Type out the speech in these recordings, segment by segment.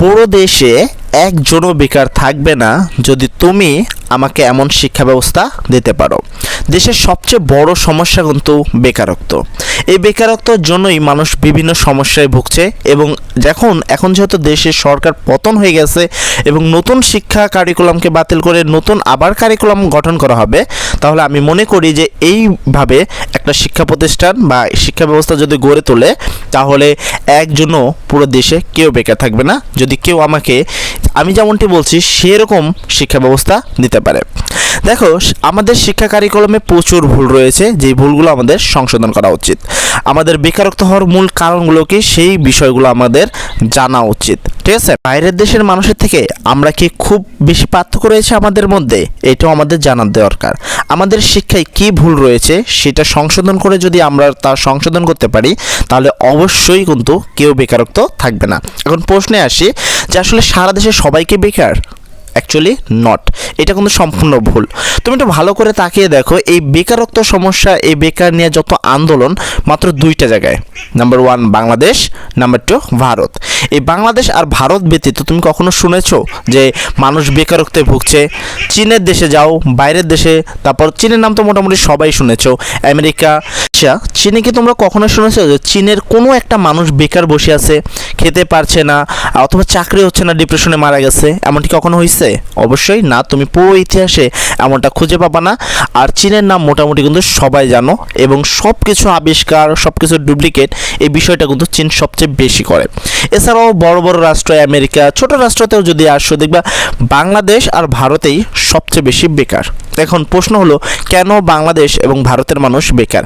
পুরো দেশে একজনও বেকার থাকবে না যদি তুমি আমাকে এমন শিক্ষা ব্যবস্থা দিতে পারো। দেশের সবচেয়ে বড় সমস্যা কিন্তু বেকারত্ব। এই বেকারত্বের জন্যই মানুষ বিভিন্ন সমস্যায় ভুগছে এবং যখন, এখন যেহেতু দেশের সরকার পতন হয়ে গেছে এবং নতুন শিক্ষা কারিকুলামকে বাতিল করে নতুন আবার কারিকুলাম গঠন করা হবে তাহলে আমি মনে করি যে এইভাবে একটা শিক্ষা প্রতিষ্ঠান বা শিক্ষা ব্যবস্থা যদি গড়ে তোলে, তাহলে একজনও পুরো দেশে কেউ বেকার থাকবে না। যদি কেউ আমাকে, আমি যেমনটি বলছি, সেরকম শিক্ষা ব্যবস্থা দিতে পারে। দেখো, আমাদের শিক্ষা কারিকুলামে প্রচুর ভুল রয়েছে যেই ভুলগুলো আমাদের সংশোধন করা উচিত। আমাদের বেকারত্ব হওয়ার মূল কারণগুলোকে সেই বিষয়গুলো আমাদের জানা উচিত। ঠিক আছে? বাইরের দেশের মানুষের থেকে আমরা কি খুব বেশি পার্থক্য রয়েছে আমাদের মধ্যে? এটাও আমাদের জানার দরকার। আমাদের শিক্ষায় কি ভুল রয়েছে সেটা সংশোধন করে যদি আমরা তা সংশোধন করতে পারি, তাহলে অবশ্যই কিন্তু কেউ বেকারত্ব থাকবে না। এখন প্রশ্নে আসি যে আসলে সারা দেশে সবাইকে বেকার? অ্যাকচুয়ালি নট এটা কিন্তু সম্পূর্ণ ভুল। তুমি একটু ভালো করে তাকিয়ে দেখো, এই বেকারত্ব সমস্যা, এই বেকার নিয়ে যত আন্দোলন, মাত্র দুইটা জায়গায়। Number one Bangladesh number two Bharat. এই বাংলাদেশ আর ভারত ব্যতীত তুমি কখনো শুনেছো যে মানুষ বেকারত্বে ভুগছে? চীনের দেশে যাও, বাইরের দেশে, তারপর চীনের নাম তো মোটামুটি সবাই শুনেছো। আমেরিকা আচ্ছা চীনে কি তোমরা কখনো শুনেছো যে চীনের কোনো একটা মানুষ বেকার বসে আছে, খেতে পারছে না, অথবা চাকরি হচ্ছে না ডিপ্রেশনে মারা গেছে? এমনটি কখনো হয়েছে? অবশ্যই না, তুমি পুরো ইতিহাসে এমনটা খুঁজে পাবা না। আর চীনের নাম মোটামুটি কিন্তু সবাই জানো, এবং সব কিছু আবিষ্কার সব কিছু ডুপ্লিকেট এই বিষয়টা কিন্তু চীন সবচেয়ে বেশি করে। এছাড়াও বড় বড় রাষ্ট্র আমেরিকা, ছোট রাষ্ট্রতেও যদি আসো, দেখবা বাংলাদেশ আর ভারতেই সবচেয়ে বেশি বেকার। এখন প্রশ্ন হলো, কেন বাংলাদেশ এবং ভারতের মানুষ বেকার?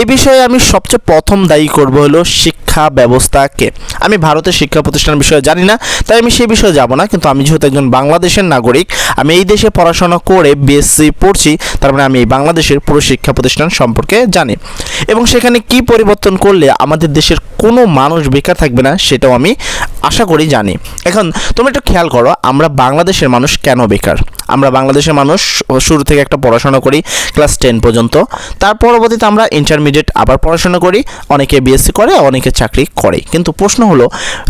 এই বিষয়ে আমি সবচেয়ে প্রথম দায়ী করব হলো শিক্ষা ব্যবস্থাকে আমি ভারতের শিক্ষা প্রতিষ্ঠান বিষয়ে জানি না, তাই আমি সেই বিষয়ে যাব না, কিন্তু আমি যেহেতু একজন বাংলাদেশের নাগরিক, আমি এই দেশে পড়াশোনা করে বিএসসি পড়ছি, তার মানে আমি এই বাংলাদেশের পুরো শিক্ষা প্রতিষ্ঠান সম্পর্কে জানি। এবং সেখানে কি পরিবর্তন করলে আমাদের দেশের কোনো মানুষ বেকার থাকবে না, সেটাও আমি আশা করি জানি। এখন তুমি একটু খেয়াল করো, আমরা বাংলাদেশের মানুষ কেন বেকার? আমরা বাংলাদেশের মানুষ শুরু থেকে একটা পড়াশোনা করি, ক্লাস টেন পর্যন্ত। তার পরবর্তীতে আমরা ইন্টারমিডিয়েট আবার পড়াশোনা করি, অনেকে বিএসসি করে, অনেকে চাকরি করে। কিন্তু প্রশ্ন হলো,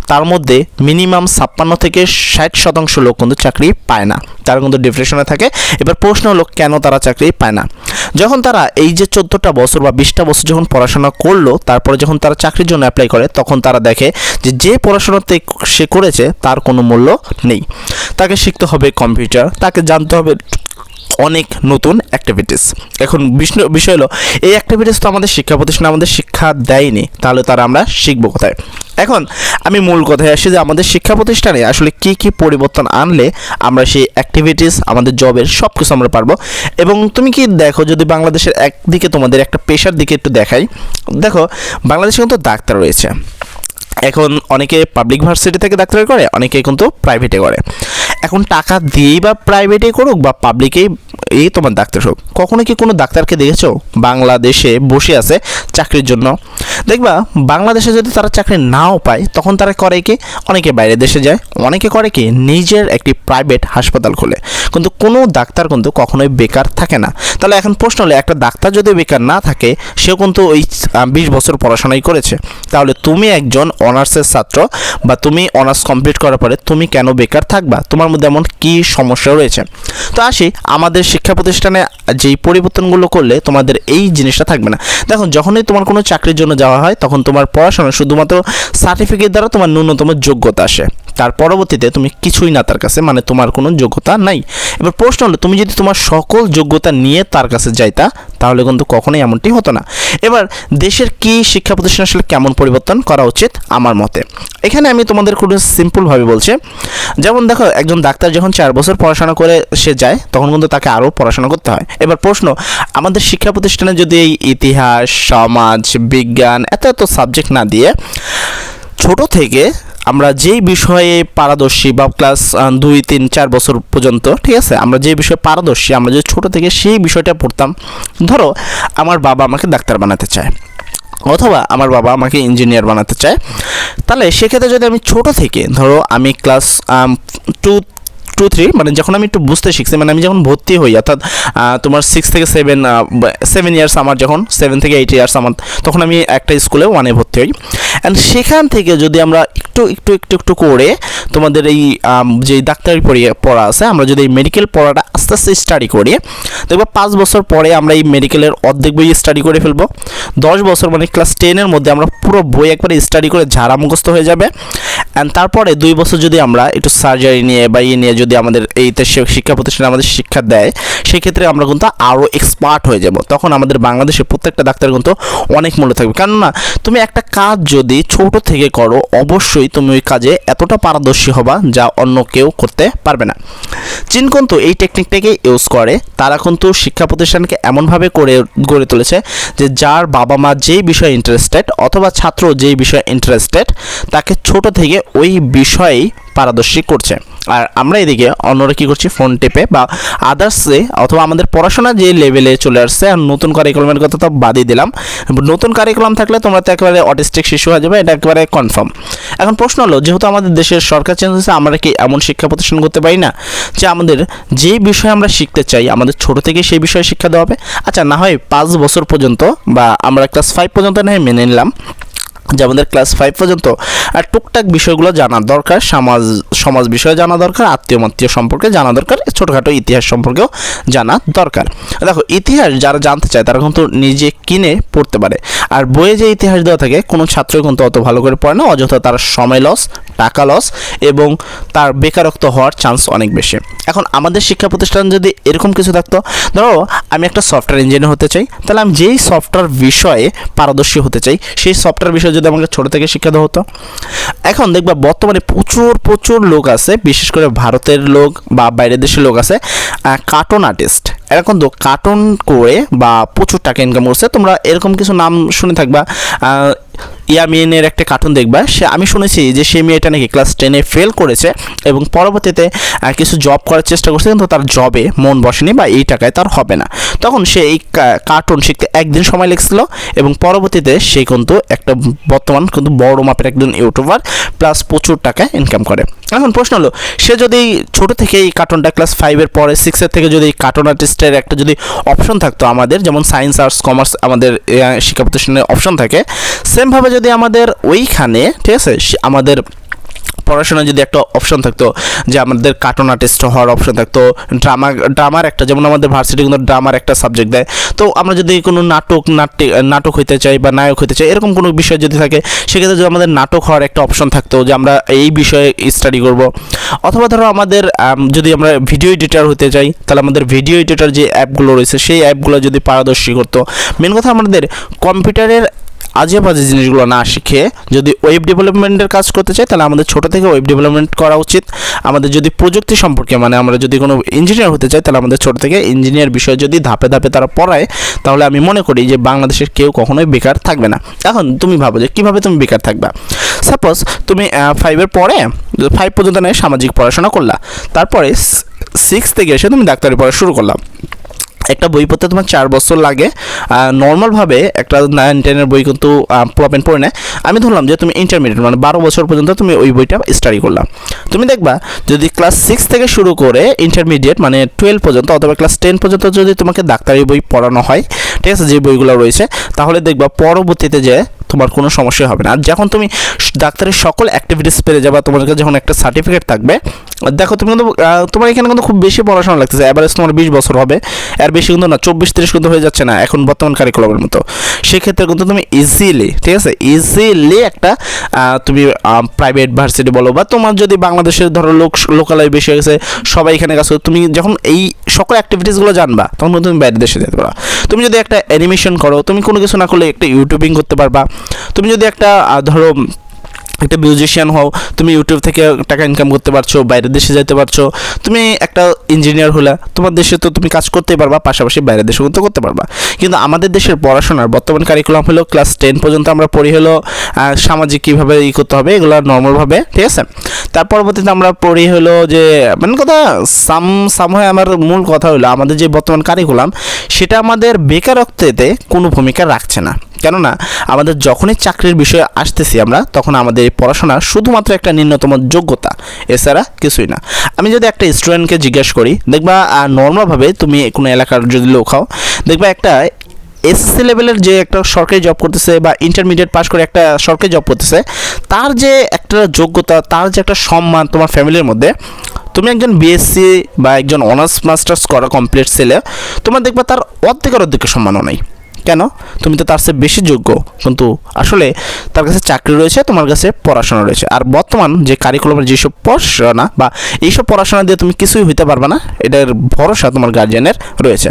তার মধ্যে মিনিমাম ছাপ্পান্ন থেকে ষাট শতাংশ লোক কিন্তু চাকরি পায় না। তারা কিন্তু ডিপ্রেশনে থাকে। এবার প্রশ্ন হলো, কেন তারা চাকরি পায় না? যখন তারা এই যে চোদ্দোটা বছর বা বিশটা বছর যখন পড়াশোনা করল, তারপরে যখন তারা চাকরির জন্য অ্যাপ্লাই করে, তখন তারা দেখে যে যে পড়াশোনাতে সে করেছে, তার কোনো মূল্য নেই। তাকে শিখতে হবে কম্পিউটার, তাকে জানতে হবে অনেক নতুন অ্যাক্টিভিটিস এখন বিষয় হলো, এই অ্যাক্টিভিটিস তো আমাদের শিক্ষা প্রতিষ্ঠান আমাদের শিক্ষা দেয়নি, তাহলে তারা আমরা শিখব কোথায়? এখন আমি মূল কথায় আসি যে আমাদের শিক্ষা প্রতিষ্ঠানে আসলে কি কি পরিবর্তন আনলে আমরা সেই অ্যাক্টিভিটিস আমাদের জবের সব কিছু আমরা পারব। এবং তুমি কি দেখো, যদি বাংলাদেশের একদিকে তোমাদের একটা পেশার দিকে একটু দেখাই, দেখো, বাংলাদেশে কিন্তু ডাক্তার রয়েছে। এখন অনেকে পাবলিক ভার্সিটি থেকে ডাক্তারি করে, অনেকে কিন্তু প্রাইভেটে করে। এখন টাকা দিয়েই বা প্রাইভেটে করুক বা পাবলিকেই এই তোমার ডাক্তার হোক, কখনো কি কোনো ডাক্তারকে দেখেছ? বাংলাদেশে বসে আছে চাকরির জন্য। দেখবা, বাংলাদেশে যদি তারা চাকরি নাও পায়, তখন তারা করে কি? অনেকে বাইরের দেশে যায়, অনেকে করে কি? নিজের একটি প্রাইভেট হাসপাতাল খোলে। কিন্তু কোনো ডাক্তার কিন্তু কখনোই বেকার থাকে না। তাহলে এখন প্রশ্ন হলো, একটা ডাক্তার যদি বেকার না থাকে, সেও কিন্তু ওই বিশ বছর পড়াশোনাই করেছে। তাহলে তুমি একজন অনার্সের ছাত্র বা তুমি অনার্স কমপ্লিট করার পরে তুমি কেন বেকার থাকবা? তোমার মধ্যে এমন কী সমস্যা রয়েছে? তো আসি, আমাদের শিক্ষা প্রতিষ্ঠানে যেই পরিবর্তনগুলো করলে তোমাদের এই জিনিসটা থাকবে না। দেখো, যখনই তোমার কোনো চাকরির জন্য যাওয়া হয়, তখন তোমার পড়াশোনা শুধুমাত্র সার্টিফিকেট দ্বারা তোমার ন্যূনতম যোগ্যতা আসে। তার পরবর্তীতে তুমি কিছুই না তার কাছে মানে তোমার কোনো যোগ্যতা নাই। এবার প্রশ্ন হলো, তুমি যদি তোমার সকল যোগ্যতা নিয়ে তার কাছে যাইতা, তাহলে কিন্তু কখনোই এমনটি হতো না। এবার দেশের কি শিক্ষা প্রতিষ্ঠান আসলে কেমন পরিবর্তন করা উচিত আমার মতে? এখানে আমি তোমাদের খুব সিম্পলভাবে বলছি। যেমন দেখো, একজন ডাক্তার যখন চার বছর পড়াশোনা করে সে যায়, তখন কিন্তু তাকে আরও পড়াশোনা করতে হয়। এবার প্রশ্ন, আমাদের শিক্ষা প্রতিষ্ঠানে যদি এই ইতিহাস, সমাজ, বিজ্ঞান এত এত সাবজেক্ট না দিয়ে ছোট থেকে আমরা যেই বিষয়ে পারদর্শী বা ক্লাস দুই, তিন, চার বছর পর্যন্ত, ঠিক আছে? আমরা যে বিষয়ে পারদর্শী, আমরা যদি ছোট থেকে সেই বিষয়টা পড়তাম, ধরো, আমার বাবা আমাকে ডাক্তার বানাতে চায়, অথবা আমার বাবা আমাকে ইঞ্জিনিয়ার বানাতে চায়। তাহলে সেক্ষেত্রে যদি আমি ছোট থেকে, ধরো, আমি ক্লাস টু টু থ্রি মানে যখন আমি একটু বুঝতে শিখছি মানে আমি যখন ভর্তি হই, অর্থাৎ তোমার সিক্স থেকে সেভেন সেভেন ইয়ার্স আমার যখন সেভেন থেকে এইট ইয়ার্স আমার, তখন আমি একটা স্কুলে ওয়ানে ভর্তি হই। অ্যান্ড সেখান থেকে যদি আমরা একটু একটু একটু একটু করে তোমাদের এই যে ডাক্তারি পড়িয়ে, পড়া আছে, আমরা যদি এই মেডিকেল পড়াটা আস্তে আস্তে স্টাডি করি দেখব পাঁচ বছর পরে আমরা এই মেডিকেলের অর্ধেক বই স্টাডি করে ফেলব। দশ বছর মানে ক্লাস টেনের মধ্যে আমরা পুরো বই একবারে স্টাডি করে ঝাড়া মুখস্থ হয়ে যাবে। অ্যান্ড তারপরে দুই বছর যদি আমরা একটু সার্জারি নিয়ে বা ইয়ে নিয়ে যদি আমাদের এইতে শি- শিক্ষা প্রতিষ্ঠানে আমাদের শিক্ষা দেয়, সেক্ষেত্রে আমরা কিন্তু আরও এক্সপার্ট হয়ে যাব। তখন আমাদের বাংলাদেশের প্রত্যেকটা ডাক্তার কিন্তু অনেক মূল্য থাকবে। কেননা, তুমি একটা কাজ যদি ছোট থেকে করো, অবশ্যই তুমি ওই কাজে এতটা পারদর্শী হবা যা অন্য কেউ করতে পারবে না। চীন কিন্তু এই টেকনিকটাকে ইউজ করে। তারা কিন্তু শিক্ষা প্রতিষ্ঠানকে এমনভাবে করে, গড়ে তুলেছে যে যার বাবা মা যেই বিষয়ে ইন্টারেস্টেড অথবা ছাত্র যেই বিষয়ে ইন্টারেস্টেড তাকে ছোট থেকে ওই বিষয়েই পারদর্শী করছে। আর আমরা এদিকে অন্যরা কী করছি? ফোন টেপে বা আদার্সে অথবা আমাদের পড়াশোনা যে লেভেলে চলে আসছে আর নতুন কারিকুলামের কথা তো বাদই দিলাম। নতুন কারিকুলাম থাকলে তোমরা তো একেবারে অটিস্টিক শিশু হয়ে যাবে, এটা একেবারে কনফার্ম এখন প্রশ্ন হলো, যেহেতু আমাদের দেশের সরকার চেঞ্জ হয়েছে, আমরা কি এমন শিক্ষা প্রতিষ্ঠান করতে পারি না? যে আমাদের যে বিষয় আমরা শিখতে চাই, আমাদের ছোট থেকে সেই বিষয়ে শিক্ষা দেওয়া হবে। আচ্ছা না হয় পাঁচ বছর পর্যন্ত বা আমরা ক্লাস ফাইভ পর্যন্ত না হয় মেনে নিলাম। যে আমাদের ক্লাস ফাইভ পর্যন্ত। আর টুকটাক বিষয়গুলো জানা দরকার, সমাজ সমাজ বিষয়ে জানা দরকার, আত্মীয় মাত্মীয় সম্পর্কে জানা দরকার, ছোটোখাটো ইতিহাস সম্পর্কেও জানা দরকার। দেখো, ইতিহাস যারা জানতে চায়, তারা কিন্তু নিজে কিনে পড়তে পারে। আর বইয়ে যে ইতিহাস দেওয়া থাকে, কোনো ছাত্রই কিন্তু অত ভালো করে পড়ে না, অযথা তার সময় লস টাকা লস এবং তার বেকারত্ব হওয়ার চান্স অনেক বেশি। এখন আমাদের শিক্ষা প্রতিষ্ঠান যদি এরকম কিছু থাকতো, ধরো, আমি একটা সফটওয়্যার ইঞ্জিনিয়ার হতে চাই, তাহলে আমি যেই সফটওয়্যার বিষয়ে পারদর্শী হতে চাই, সেই সফটওয়্যার বিষয়ে যদি আমাকে ছোটো থেকে শিক্ষা দেওয়া হতো। এখন দেখবা বর্তমানে প্রচুর প্রচুর লোক আছে, বিশেষ করে ভারতের লোক বা বাইরের দেশের লোক আছে কার্টুন আর্টিস্ট এরা কিন্তু কার্টুন করে বা প্রচুর টাকা ইনকাম করছে। তোমরা এরকম কিছু নাম শুনে থাকবা ইয়ামিনের একটা কার্টুন দেখবা। সে আমি শুনেছি যে সে মেয়েটা নাকি ক্লাস টেনে ফেল করেছে এবং পরবর্তীতে কিছু জব করার চেষ্টা করছে কিন্তু তার জবে মন বসেনি বা এই টাকায় তার হবে না। তখন সে এই কার্টুন শিখতে একদিন সময় লেগেছিল এবং পরবর্তীতে সে কিন্তু একটা বর্তমান কিন্তু বড় মাপের একজন ইউটিউবার প্লাস প্রচুর টাকা ইনকাম করে। এখন প্রশ্ন হলো, সে যদি ছোট থেকে এই কার্টুনটা ক্লাস ফাইভের পরে সিক্সের থেকে যদি কার্টুন আর্টিস্টের একটা যদি অপশন থাকতো আমাদের, যেমন সায়েন্স আর্টস কমার্স আমাদের শিক্ষা প্রতিষ্ঠানে অপশন থাকে সেমভাবে যদি আমাদের ওইখানে, ঠিক আছে আমাদের পড়াশোনা যদি একটা অপশন থাকতো, যে আমাদের কার্টুন আর্টিস্ট হওয়ার অপশন থাকতো ড্রামা ড্রামার একটা, যেমন আমাদের ভার্সিটি কিন্তু ড্রামার একটা সাবজেক্ট দেয়। তো আমরা যদি কোনো নাটক, নাট্যে, নাটক হইতে চাই বা নায়ক হইতে চাই, এরকম কোনো বিষয় যদি থাকে, সেক্ষেত্রে যদি আমাদের নাটক হওয়ার একটা অপশন থাকতো, যে আমরা এই বিষয়ে স্টাডি করব। অথবা ধরো আমাদের যদি আমরা ভিডিও এডিটার হতে চাই, তাহলে আমাদের ভিডিও এডিটার যে অ্যাপগুলো রয়েছে, সেই অ্যাপগুলো যদি পারদর্শী করতো। মেন কথা আমাদের কম্পিউটারের আজে বাজে জিনিসগুলো না শিখে যদি ওয়েব ডেভেলপমেন্টের কাজ করতে চাই, তাহলে আমাদের ছোট থেকে ওয়েব ডেভেলপমেন্ট করা উচিত। আমাদের যদি প্রযুক্তি সম্পর্কে মানে আমরা যদি কোনো ইঞ্জিনিয়ার হতে চাই, তাহলে আমাদের ছোট থেকে ইঞ্জিনিয়ার বিষয় যদি ধাপে ধাপে তারা পড়ায়, তাহলে আমি মনে করি যে বাংলাদেশের কেউ কখনোই বেকার থাকবে না। এখন তুমি ভাবো যে কীভাবে তুমি বেকার থাকবা? সাপোজ তুমি ফাইভের পরে ফাইভ পর্যন্ত নয় সামাজিক পড়াশোনা করলা। তারপরে সিক্স থেকে এসে তুমি ডাক্তারি পড়া শুরু করলাম একটা বই পড়তে তোমার চার বছর লাগে। নর্মালভাবে একটা নাইন টেনের বই কিন্তু প্রবলেম পড়ে নেয় আমি ধরলাম যে তুমি ইন্টারমিডিয়েট মানে বারো বছর পর্যন্ত তুমি ওই বইটা স্টাডি করলাম তুমি দেখবা, যদি ক্লাস সিক্স থেকে শুরু করে ইন্টারমিডিয়েট মানে টুয়েলভ পর্যন্ত অথবা ক্লাস টেন পর্যন্ত যদি তোমাকে ডাক্তারি বই পড়ানো হয়, ঠিক আছে, যে বইগুলো রয়েছে, তাহলে দেখবা পরবর্তীতে যে তোমার কোনো সমস্যা হবে না। আর যখন তুমি ডাক্তারের সকল অ্যাক্টিভিটিস পেরে যাবে, তোমার কাছে যখন একটা সার্টিফিকেট থাকবে, দেখো তুমি কিন্তু তোমার এখানে কিন্তু খুব বেশি পড়াশোনা লাগতেছে। অ্যাভারেজ তোমার বিশ বছর হবে। এর বেশি কিন্তু না, চব্বিশ তিরিশ কিন্তু হয়ে যাচ্ছে না এখন বর্তমান কারিকুলামের মতো। সেক্ষেত্রে কিন্তু তুমি ইজিলি ঠিক আছে? ইজিলি একটা তুমি প্রাইভেট ভার্সিটি বলো বা তোমার যদি বাংলাদেশের ধরো লোক, লোকালয় বেশি হয়ে গেছে, সবাই এখানে কাজ তুমি যখন এই সকল অ্যাক্টিভিটিসগুলো জানবা, তখন তুমি বাইরের দেশে যেতে পারবা। তুমি যদি একটা অ্যানিমেশন করো, তুমি কোনো কিছু না করলে একটা ইউটিউবিং করতে পারবা। তুমি যদি একটা ধরো একটা মিউজিশিয়ান হও, তুমি ইউটিউব থেকে টাকা ইনকাম করতে পারছ, বাইরের দেশে যেতে পারছ, তুমি একটা ইঞ্জিনিয়ার হলে তোমার দেশে তো তুমি কাজ করতেই পারবা, পাশাপাশি বাইরের দেশে কিন্তু করতে পারবা। কিন্তু আমাদের দেশের পড়াশোনার বর্তমান কারিকুলাম হলো ক্লাস টেন পর্যন্ত আমরা পড়ি হলো সামাজিক কীভাবে ই করতে হবে, এগুলো নর্মালভাবে ঠিক আছে? তার পরবর্তীতে আমরা পড়ি হলো যে মানে কথা সাম সাময় আমার মূল কথা হলো, আমাদের যে বর্তমান কারিকুলাম সেটা আমাদের বেকারত্বেতে কোনো ভূমিকা রাখছে না। কেননা আমাদের যখনই চাকরির বিষয়ে আসতেছি আমরা, তখন আমাদের পড়াশোনা শুধুমাত্র একটা ন্যূনতম যোগ্যতা, এছাড়া কিছুই না। আমি যদি একটা স্টুডেন্টকে জিজ্ঞেস করি, দেখবা নর্মালভাবে তুমি কোনো এলাকার যদি লোক হও, দেখবা একটা এসএসসি লেভেলের যে একটা সরকারি জব করতেছে বা ইন্টারমিডিয়েট পাস করে একটা সরকারি জব করতেছে, তার যে একটা যোগ্যতা, তার যে একটা সম্মান তোমার ফ্যামিলির মধ্যে, তুমি একজন বিএসসি বা একজন অনার্স মাস্টার্স করা কমপ্লিট ছেলে, তোমার দেখবা তার অর্ধেকের অর্ধেকের সম্মানও নেই। কেন? তুমি তো তার চেয়ে বেশি যোগ্য। কিন্তু আসলে তার কাছে চাকরি রয়েছে, তোমার কাছে পড়াশোনা রয়েছে। আর বর্তমান যে কারিকুলামের যেসব পড়াশোনা বা এইসব পড়াশোনা দিয়ে তুমি কিছুই হইতে পারবে না, এটার ভরসা তোমার গার্জিয়ানের রয়েছে।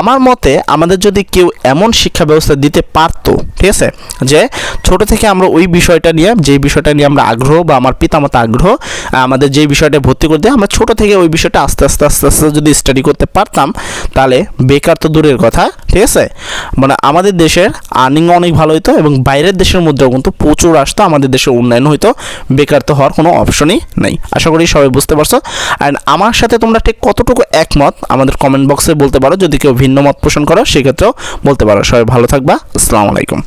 আমার মতে আমাদের যদি কেউ এমন শিক্ষা ব্যবস্থা দিতে পারতো, ঠিক আছে? যে ছোট থেকে আমরা ওই বিষয়টা নিয়ে, যে বিষয়টা নিয়ে আমরা আগ্রহ বা আমার পিতামাতা আগ্রহ, আমাদের যেই বিষয়টা ভর্তি করতে, আমরা ছোট থেকে ওই বিষয়টা আস্তে আস্তে আস্তে আস্তে যদি স্টাডি করতে পারতাম, তাহলে বেকার তো দূরের কথা ঠিক আছে? মানে আমাদের দেশের আর্নিং অনেক ভালো হতো এবং বাইরের দেশের মধ্যেও কিন্তু প্রচুর আসতো, আমাদের দেশের উন্নয়ন হইতো, বেকার তো হওয়ার কোনো অপশনই নেই। আশা করি সবাই বুঝতে পারছ। অ্যান্ড আমার সাথে তোমরা ঠিক কতটুকু একমত, আমাদের কমেন্ট বক্সে বলতে পারো। যদি কেউ ভিন্ন মত পোষণ করো, সেক্ষেত্রেও বলতে পারো। সবাই ভালো থাকবা। আসসালামু আলাইকুম।